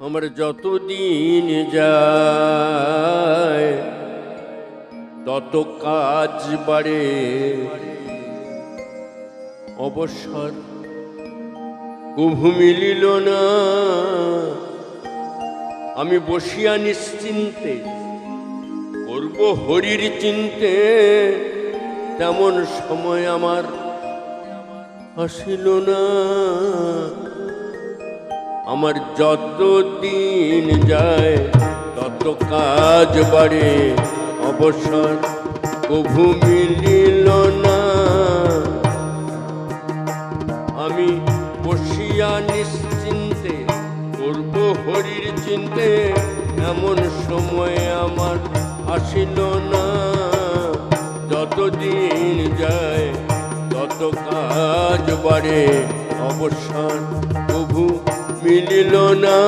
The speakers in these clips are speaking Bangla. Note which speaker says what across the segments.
Speaker 1: আমার যতদিন যায়, তত কাজ বাড়ে। অবসর কুভু মিলিল না। আমি বসিয়া নিশ্চিন্তে করব হরির চিন্তে। তেমন সময় আমার আসিল না। আমার যত দিন যায়, তত কাজ বাড়ে। অবসর কভু মিলিল না। আমি বসিয়া নিশ্চিন্তে করব হরির চিনতে, এমন সময় আমার আসিল না। যতদিন যায়, তত কাজ বাড়ে। অবসর প্রভু মিলিল না।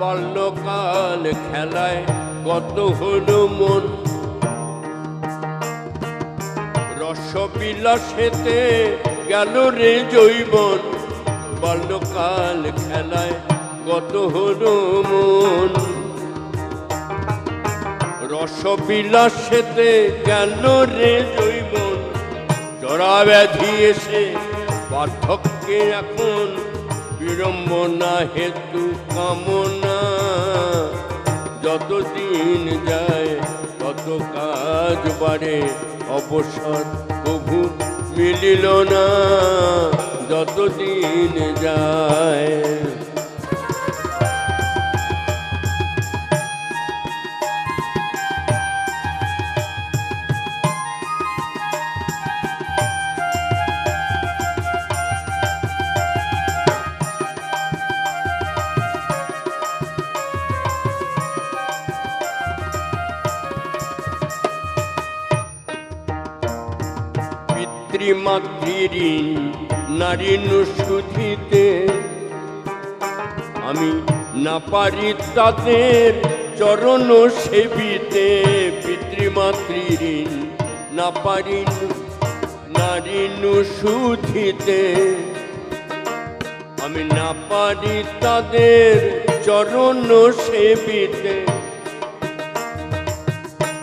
Speaker 1: বাল্যকাল খেলায় কত হলো মন। রসবিলাসেতে গেল রে জৈবন। বাল্যকাল খেলায় কত হলো মন। রসবিলাসেতে গেল রে জৈবন। জরা ব্যাধি এসে পার্থক্যে এখন বিড়ম্বনা, হেতু, কামনা। যতদিন যায় তত কাজ বাড়ে অবসর তবু মিলিল না যতদিন যায়। নারী আমি না পারি তাদের চরণ সেবিতে পিতৃমাতৃঋণ না পারি নারী সুধিতে। আমি না পারি তাদের চরণ সেবিতে।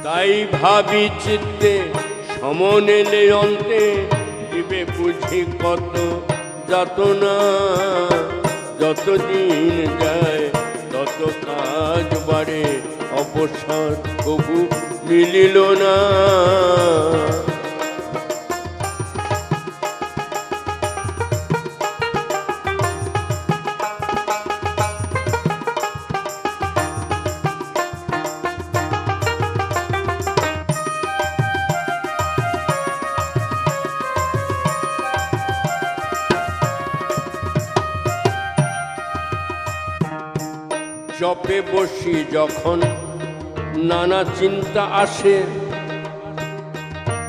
Speaker 1: তাই ভাবি চিত্তে সমন এলে অন্তে দিবে বুঝি কত যাতনা যতদিন যায় তত কাজ বাড়ে, অবসর কবু মিলিল না। জপে বসি যখন নানা চিন্তা আসে।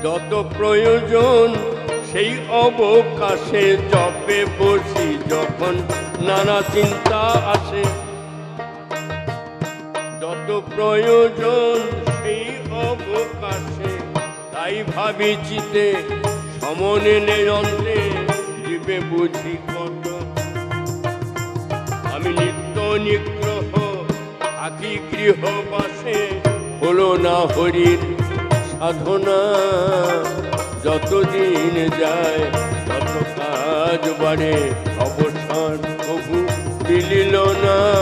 Speaker 1: যত প্রয়োজন সেই অবকাশে জপে বসি যখন নানা চিন্তা আসে। যত প্রয়োজন সেই অবকাশে, তাই ভাবি চিতে সমনে অন্তে দিবে বুঝি কত। আমি নিত্য থাকি গৃহবাসে হলো না হরির সাধনা। যতদিন যায় তত কাজ বাড়ে অবসান প্রভু মিলিল না।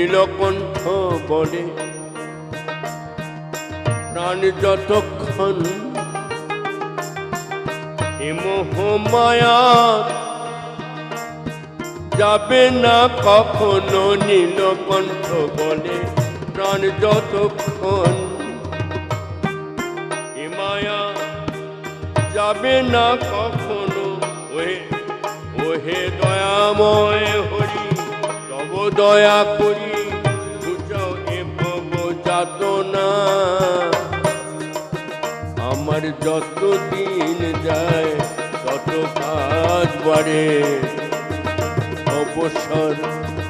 Speaker 1: নীলকণ্ঠ বলে। প্রাণ যতক্ষণ এ মায়া যাবে না কখনো নীলকণ্ঠ বলে। প্রাণ যতক্ষণ এ মায়া যাবে না কখনো ওহে ওহে দয়াময় দয়া করি বুঝাও এ যাতনা। আমার যত দিন যায়, তত কাজ বাড়ে। অবসর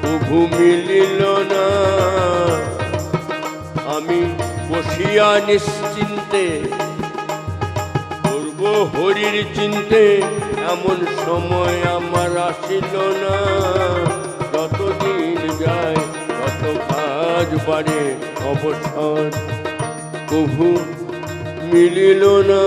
Speaker 1: প্রভু মিলিল না। আমি বসিয়া নিশ্চিন্তে, করব হরির চিন্তে, এমন সময় আমার আসিল না। যায় কত কাজ বাড়ে অবসর প্রভু মিলিল না।